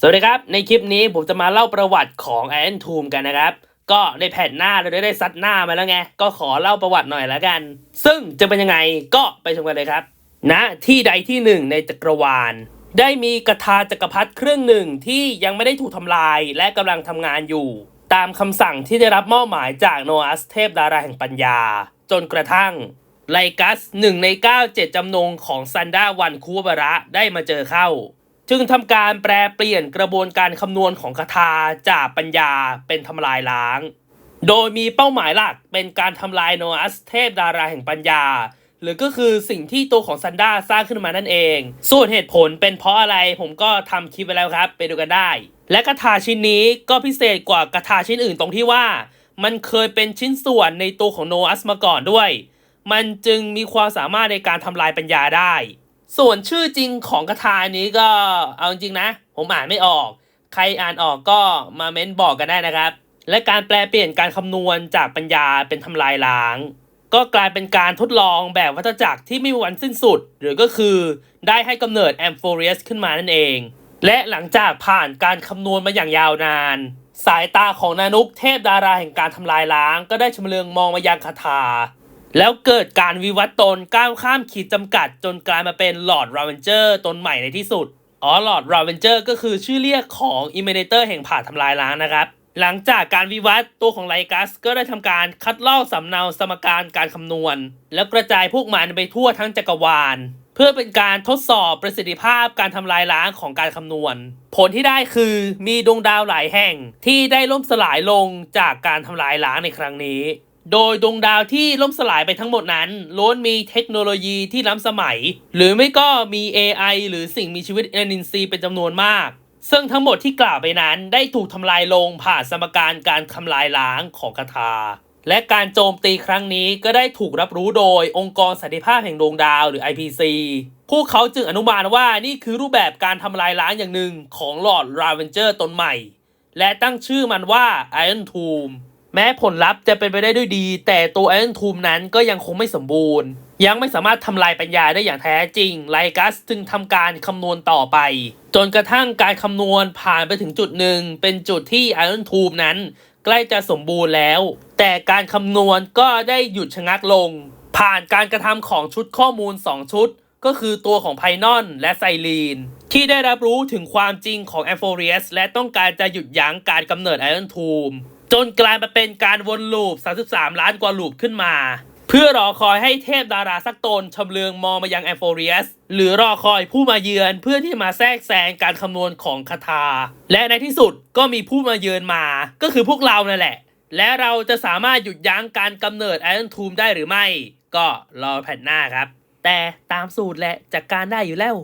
สวัสดีครับ ในคลิปนี้ผมจะมาเล่าประวัติของแอนทูมกันนะครับ ก็ในแผ่นหน้าเราได้ได้ซัดหน้ามาแล้วไง ก็ขอเล่าประวัติหน่อยละกัน ซึ่งจะเป็นยังไงก็ไปชมกันเลยครับณนะที่ใดที่หนึ่งในจักรวาล ได้มีกระทาจักรพรรดิเครื่องหนึ่งที่ยังไม่ได้ถูกทำลายและกำลังทำงานอยู่ ตามคำสั่งที่ได้รับมอบหมายจากโนอัสเทพดาราแห่งปัญญา จนกระทั่งไลกัสหนึ่งในเก้าเจ็ดจำนงของซันดาวันคูบาระได้มาเจอเข้า จึงทำการแปลเปลี่ยนกระบวนการคำนวณของคาถาจากปัญญาเป็นทำลายล้าง โดยมีเป้าหมายหลักเป็นการทำลายโนอัสเทพดาราแห่งปัญญา หรือก็คือสิ่งที่ตัวของซันด้าสร้างขึ้นมานั่นเอง ส่วนเหตุผลเป็นเพราะอะไรผมก็ทำคลิปไปแล้วครับ ไปดูกันได้ และคาถาชิ้นนี้ก็พิเศษกว่าคาถาชิ้นอื่นตรงที่ว่า มันเคยเป็นชิ้นส่วนในตัวของโนอัสมาก่อนด้วย มันจึงมีความสามารถในการทำลายปัญญาได้ ส่วนชื่อจริงของคาถานี้ก็เอาจริงนะ ผมอ่านไม่ออก ใครอ่านออกก็มาเม้นบอกกันได้นะครับ และการแปลเปลี่ยนการคำนวณจากปัญญาเป็นทำลายล้าง ก็กลายเป็นการทดลองแบบวัฏจักรที่ไม่มีวันสิ้นสุด หรือก็คือได้ให้กำเนิดแอมโฟเรียสขึ้นมานั่นเอง และหลังจากผ่านการคำนวณมาอย่างยาวนาน สายตาของนานุกเทพดาราแห่งการทำลายล้าง ก็ได้ชำเลืองมองมายังคาถา แล้วเกิดการวิวัฒน์ตนก้าวข้ามขีดจำกัด จนกลายมาเป็นหลอดราเวนเจอร์ตนใหม่ในที่สุด อ๋อหลอดราเวนเจอร์ก็คือชื่อเรียกของอิมเมเนเตอร์แห่งผ่าทำลายล้างนะครับ หลังจากการวิวัฒน์ตัวของไลกัสก็ได้ทำการคัดลอกสำเนาสมการการคำนวณ แล้วกระจายพวกมันไปทั่วทั้งจักรวาล เพื่อเป็นการทดสอบประสิทธิภาพการทำลายล้างของการคำนวณ ผลที่ได้คือมีดวงดาวหลายแห่งที่ได้ล่มสลายลงจากการทำลายล้างในครั้งนี้ โดยดวงดาวที่ล่มสลายไปทั้งหมดนั้นล้วนมีเทคโนโลยีที่ล้ำสมัย หรือไม่ก็มี AI หรือสิ่งมีชีวิตเอนินซีเป็นจำนวนมาก ซึ่งทั้งหมดที่กล่าวไปนั้นได้ถูกทำลายลงผ่านสมการการทำลายล้างของคาถาและการโจมตีครั้งนี้ก็ได้ถูกรับรู้โดยองค์กรสันติภาพแห่งดวงดาวหรือ IPC พวกเขาจึงอนุมานว่านี่คือรูปแบบการทำลายล้างอย่างหนึ่งของหลอดราเวนเจอร์ตนใหม่ และตั้งชื่อมันว่า Iron Tomb แม้ผลลัพธ์จะเป็นไปได้ด้วยดี แต่ตัว Iron Tomb นั้นก็ยังคงไม่สมบูรณ์ ยังไม่สามารถทำลายปัญญาได้อย่างแท้จริงไลกัสจึงทำการคำนวณต่อไป จนกระทั่งการคำนวณผ่านไปถึงจุดหนึ่ง เป็นจุดที่ Iron Tomb นั้น ใกล้จะสมบูรณ์แล้ว แต่การคำนวณก็ได้หยุดชะงักลง ผ่านการกระทำของชุดข้อมูล 2 ชุด ก็คือตัวของไพนอนและไซลีน ที่ได้รับรู้ถึงความจริงของแอมโฟเรียสและต้องการจะหยุดยั้งการกำเนิดไอรอนทูม จนกลายมาเป็นการวนลูป 33 ล้านกว่าลูปขึ้นมา เพื่อรอคอยให้เทพดาราสักตนชำเลืองมองมายังแอมโฟเรียส หรือรอคอยผู้มาเยือนเพื่อที่มาแทรกแซงการคำนวณของคาถาและในที่สุดก็มีผู้มาเยือนมา ก็คือพวกเรานั่นแหละ และเราจะสามารถหยุดยั้งการกำเนิดไอรอนทูมได้หรือไม่ ก็รอแผ่นหน้าครับ แต่ตามสูตรแหละจัดกการได้อยู่แล้ว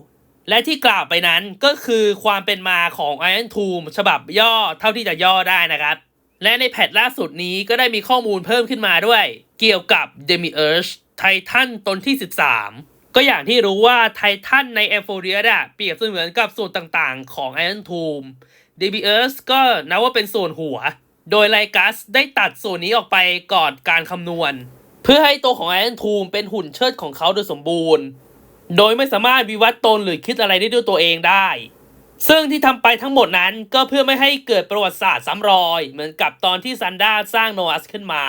และที่กล่าวไปนั้นก็คือความเป็นมาของ Iron Tomb ฉบับย่อเท่าที่จะย่อได้นะครับ และในแพทล่าสุดนี้ก็ได้มีข้อมูลเพิ่มขึ้นมาด้วย เกี่ยวกับ Demi Urge ไททันตนที่ 13 ก็อย่างที่รู้ว่าไททันใน e m p h o r i a อะเปรียบเสมือนกับส่วนต่างๆ ของ Iron Tomb Demi Urge ก็นับว่าเป็นส่วนหัว โดยไลกัสได้ตัดส่วนนี้ออกไปก่อนการคำนวณ เพื่อให้ตัวของ Iron Tomb เป็นหุ่นเชิดของเขาโดยสมบูรณ์ โดยไม่สามารถวิวัฒน์ตนหรือคิดอะไรได้ด้วยตัวเองได้ ซึ่งที่ทำไปทั้งหมดนั้นก็เพื่อไม่ให้เกิดประวัติศาสตร์ซ้ำรอย เหมือนกับตอนที่ซันด้าสร้างโนอัสขึ้นมา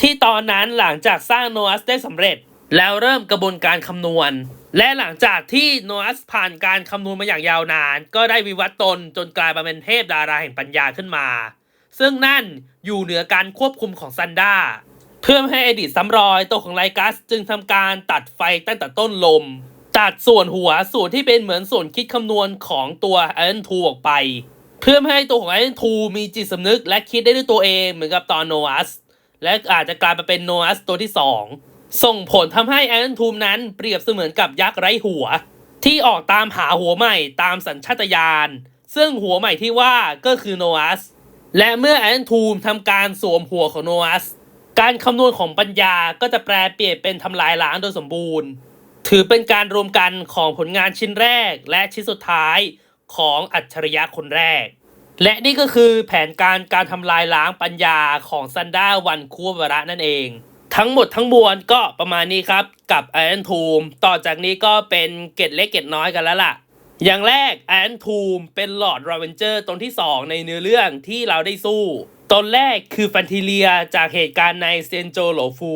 ที่ตอนนั้นหลังจากสร้างโนอัสได้สำเร็จ แล้วเริ่มกระบวนการคำนวณ และหลังจากที่โนอัสผ่านการคำนวณมาอย่างยาวนาน ก็ได้วิวัฒน์ตนจนกลายมาเป็นเทพดาราแห่งปัญญาขึ้นมา ซึ่งนั่นอยู่เหนือการควบคุมของซันด้าเพื่อให้อดีตซ้ำรอยตัวของไลกัสจึงทำการตัดไฟตั้งแต่ต้นลม ตัดส่วนหัวส่วนที่เป็นเหมือนส่วนคิดคำนวณของตัวไอรอนทูออกไป เพื่อไม่ให้ตัวของไอรอนทูมีจิตสำนึกและคิดได้ด้วยตัวเองเหมือนกับตอนโนอัสและอาจจะกลายมาเป็นโนอัสตัวที่ 2 ส่งผลทำให้ไอรอนทูมนั้นเปรียบเสมือนกับยักษ์ไร้หัว ที่ออกตามหาหัวใหม่ตามสัญชาตญาณซึ่งหัวใหม่ที่ว่าก็คือโนอัสและเมื่อไอรอนทูมทำการสวมหัวของโนอัส การคำนวณของปัญญาก็จะแปลเปลี่ยนเป็นทำลายล้างโดยสมบูรณ์ ถือเป็นการรวมกันของผลงานชิ้นแรกและชิ้นสุดท้ายของอัจฉริยะคนแรก และนี่ก็คือแผนการการทำลายล้างปัญญาของซันด้าวันคูวระนั่นเอง ทั้งหมดทั้งมวลก็ประมาณนี้ครับกับ Iron Tomb ต่อจากนี้ก็เป็นเกร็ดเล็กเกร็ดน้อยกันแล้วล่ะ อย่างแรกแอนทูมเป็นหลอร์ดราเวนเจอร์ตนที่ 2 ในเนื้อเรื่องที่เราได้สู้ ตนแรกคือฟันทิเลียจากเหตุการณ์ในเซนโจโหลฟู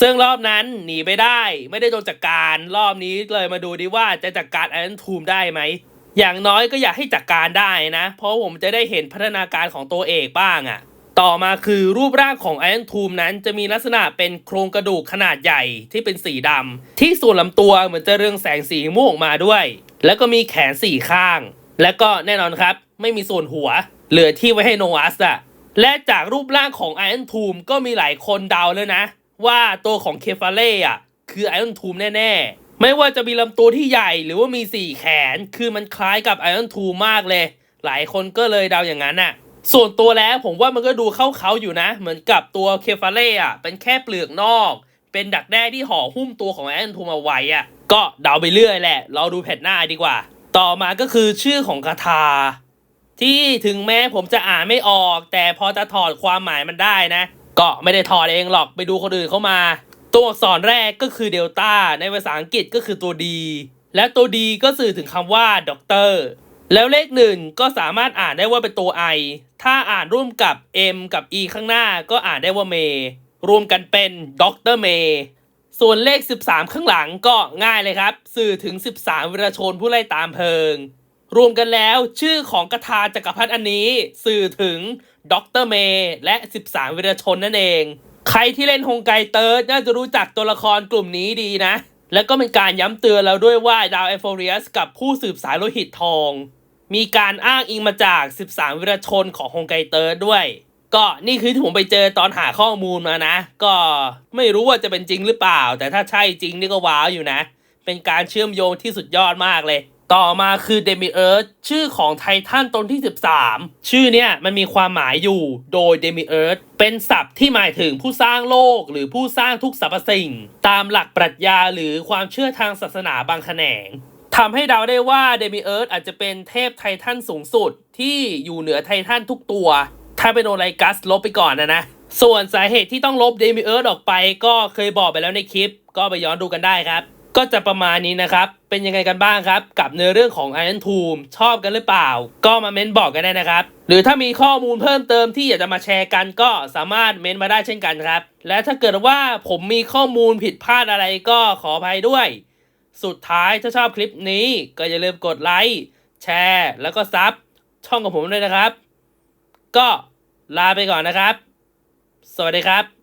ซึ่งรอบนั้นหนีไม่ได้ไม่ได้โดนจัดการรอบนี้เลยมาดูดีว่าจะจัดการแอรอนทูมได้ไหมอย่างน้อยก็อยากให้จัดการได้นะ เพราะผมจะได้เห็นพัฒนาการของตัวเอกบ้างอะต่อมาคือรูปร่างของไอ o n นทูมนั้นจะมีลักษณะเป็นโครงกระดูกขนาดใหญ่ที่เป็นสีดำที่ส่วนลำตัวเหมือนจะเรืองแสงสีม่วงมาด้วย แล้วก็มีแขนสี่ข้าง และก็แน่นอนครับ ไม่มีส่วนหัว เหลือที่ไว้ให้โนอัสอะและจากรูปร่างของไอ o n นทูมก็มีหลายคนเดาเลยนะ ว่าตัวของเคฟาเล่อะคือไอ o n นทูมแน่ๆ ไม่ว่าจะมีลำตัวที่ใหญ่หรือว่ามีสี่แขน คือมันคล้ายกับไอ o n นทูมมากเลย หลายคนก็เลยเดาอย่างนั้นอะส่วนตัวแล้วผมว่ามันก็ดูเข้าเขาอยู่นะ เหมือนกับตัวเคฟาเล่อะเป็นแค่เปลือกนอก เป็นดักแด้ที่ห่อหุ้มตัวของแอออนทูมเอาไว้อะก็เดาไปเรื่อยแหละเราดูแผ่นหน้าดีกว่า ต่อมาก็คือชื่อของคาถาที่ถึงแม้ผมจะอ่านไม่ออก แต่พอจะถอดความหมายมันได้นะ ก็ไม่ได้ถอดเองหรอกไปดูคนอื่นเข้ามา ตัวอักษรแรกก็คือเดลต้าในภาษาอังกฤษก็คือตัวดีและตัวดีก็สื่อถึงคำว่าด็อกเตอร์แล้วเลขหนึ่งก็สามารถอ่านได้ว่าเป็นตัว I ถ้าอ่านร่วมกับ M กับ E ข้างหน้าก็อ่านได้ว่าเมรวมกันเป็นด็อกเตอร์เมย์ส่วนเลข 13 ข้างหลังก็ง่ายเลยครับ สื่อถึง 13 วิรชนผู้ไล่ตามเพลิง รวมกันแล้วชื่อของกทาจักรพรรดิอันนี้ สื่อถึงด็อกเตอร์เมย์และ 13 วิรชนนั่นเอง ใครที่เล่นฮงไกเติร์ดน่าจะรู้จักตัวละครกลุ่มนี้ดีนะ แล้วก็เป็นการย้ำเตือนเราด้วยว่าดาวเอฟโฟเรียสกับผู้สืบสายโลหิตทอง มีการอ้างอิงมาจาก 13 วิรชนของฮงไกเติร์ดด้วย ก็นี่คือที่ผมไปเจอตอนหาข้อมูลมานะ ก็ไม่รู้ว่าจะเป็นจริงหรือเปล่า แต่ถ้าใช่จริงนี่ก็ว้าวอยู่นะ เป็นการเชื่อมโยงที่สุดยอดมากเลย ต่อมาคือเดมิเอิร์ธชื่อของไททันตนที่ 13 ชื่อเนี่ยมันมีความหมายอยู่โดยเดมิเอิร์ธเป็นศัพท์ที่หมายถึงผู้สร้างโลกหรือผู้สร้างทุกสรรพสิ่ง ตามหลักปรัชญาหรือความเชื่อทางศาสนาบางแขนงทำให้เดาได้ว่าเดมิเอิร์ธอาจจะเป็นเทพไททันสูงสุดที่อยู่เหนือไททันทุกตัว ถ้าเป็นโอไลกัสลบไปก่อนนะนะส่วนสาเหตุที่ต้องลบเดมิเอิร์ธออกไปก็เคยบอกไปแล้วในคลิป ก็ไปย้อนดูกันได้ครับ ก็จะประมาณนี้นะครับ เป็นยังไงกันบ้างครับ กับเนื้อเรื่องของ Iron Tomb ชอบกันหรือเปล่า ก็มาเม้นบอกกันได้นะครับ หรือถ้ามีข้อมูลเพิ่มเติมที่อยากจะมาแชร์กันก็สามารถเม้นมาได้เช่นกันครับ และถ้าเกิดว่าผมมีข้อมูลผิดพลาดอะไรก็ขออภัยด้วย สุดท้ายถ้าชอบคลิปนี้ ก็อย่าลืมกดไลค์แชร์ แล้วก็ซับช่องของผมด้วยนะครับ ก็ลาไปก่อนนะครับ สวัสดีครับ